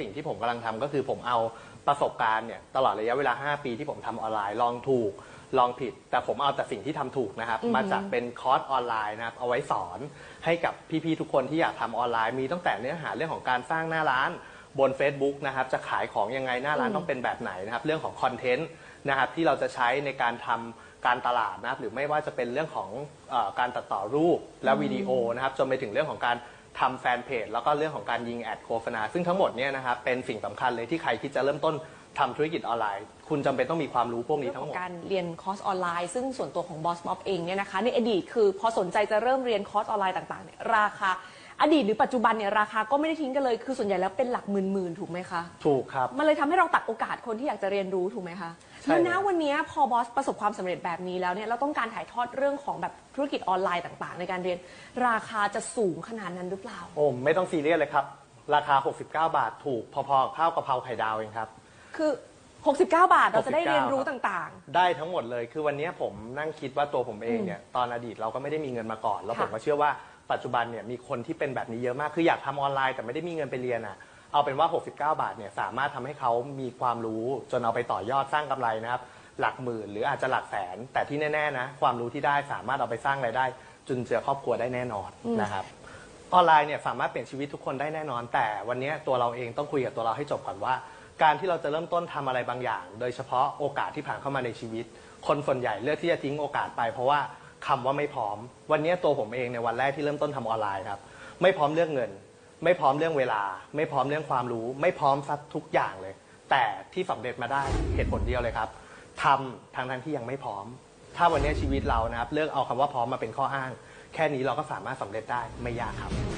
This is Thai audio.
สิ่งที่ผมกำลังทำก็คือผมเอาประสบการณ์เนี่ยตลอดระยะเวลา 5 ปีที่ผมทำออนไลน์ลองถูก ลองผิด แต่ผมเอาแต่สิ่งที่ทำถูกนะครับ มาจากเป็นคอร์สออนไลน์นะครับ เอาไว้สอนให้กับพี่ๆทุกคนที่อยากทำออนไลน์มีตั้งแต่เนื้อหาเรื่องของการสร้างหน้าร้าน บน Facebook นะครับจะขายของยังไงหน้าร้านต้องเป็นแบบไหนนะครับ เรื่องของคอนเทนต์นะครับที่เราจะใช้ในการทำการตลาดนะครับ หรือไม่ว่าจะเป็นเรื่องของเออการตัดต่อรูปและวิดีโอนะครับจนไปถึงเรื่องของการ ทำแฟนเพจแล้วก็เรื่องของการยิงแอดโฆษณาซึ่งทั้งหมดเนี่ยนะครับเป็นสิ่งสำคัญเลยที่ใครคิดจะเริ่มต้นทำธุรกิจออนไลน์ คุณจำเป็นต้องมีความรู้พวกนี้เรื่องทั้งหมดการเรียนคอร์สออนไลน์ ซึ่งส่วนตัวของบอสมอฟเองเนี่ยนะคะในอดีตคือพอสนใจจะเริ่มเรียนคอร์สออนไลน์ต่างๆเนี่ยราคา อดีตหรือปัจจุบันเนี่ยราคาก็ไม่ได้ทิ้งกันเลย คือส่วนใหญ่แล้วเป็นหลักหมื่นๆถูกไหมคะ ถูกครับ มันเลยทำให้เราตัดโอกาสคนที่อยากจะเรียนรู้ถูกไหมคะใช่แล้วนะครับ วันนี้พอบอสประสบความสำเร็จแบบนี้แล้วเนี่ยเราต้องการถ่ายทอดเรื่องของแบบธุรกิจออนไลน์ต่างๆ ในการเรียนราคาจะสูงขนาดนั้นหรือเปล่า โอ้ไม่ต้องซีเรียสเลยครับ ราคา 69 บาทถูกพอๆกับข้าวกะเพราไข่ดาวเองครับ คือ 69 บาทเราจะได้เรียนรู้69ต่างได้ทั้งหมดเลย คือวันนี้ผมนั่งคิดว่าตัวผมเองเนี่ย ตอนอดีตเราก็ไม่ได้มีเงินมาก่อน แล้วค่ะผมก็เชื่อว่า ปัจจุบันเนี่ยมีคนที่เป็นแบบนี้เยอะมากคืออยากทำออนไลน์แต่ไม่ได้มีเงินไปเรียนอะเอาเป็นว่า 69 บาทเนี่ยสามารถทำให้เขามีความรู้จนเอาไปต่อยอดสร้างกำไรนะครับ หลักหมื่นหรืออาจจะหลักแสน แต่ที่แน่ๆนะความรู้ที่ได้สามารถเอาไปสร้างรายได้ จุนเจือครอบครัวได้แน่นอนนะครับ ออนไลน์เนี่ยสามารถเปลี่ยนชีวิตทุกคนได้แน่นอน แต่วันนี้ตัวเราเองต้องคุยกับตัวเราให้จบก่อนว่า การที่เราจะเริ่มต้นทำอะไรบางอย่าง โดยเฉพาะโอกาสที่ผ่านเข้ามาในชีวิต คนส่วนใหญ่เลือกที่จะทิ้งโอกาสไปเพราะว่า คำว่าไม่พร้อม วันนี้ตัวผมเองในวันแรกที่เริ่มต้นทำออนไลน์ครับ ไม่พร้อมเรื่องเงิน ไม่พร้อมเรื่องเวลา ไม่พร้อมเรื่องความรู้ ไม่พร้อมซัดทุกอย่างเลย แต่ที่สำเร็จมาได้เหตุผลเดียวเลยครับทำทางทั้งที่ยังไม่พร้อม ถ้าวันนี้ชีวิตเรานะครับเลือกเอาคำว่าพร้อมมาเป็นข้ออ้าง แค่นี้เราก็สามารถสำเร็จได้ไม่ยากครับ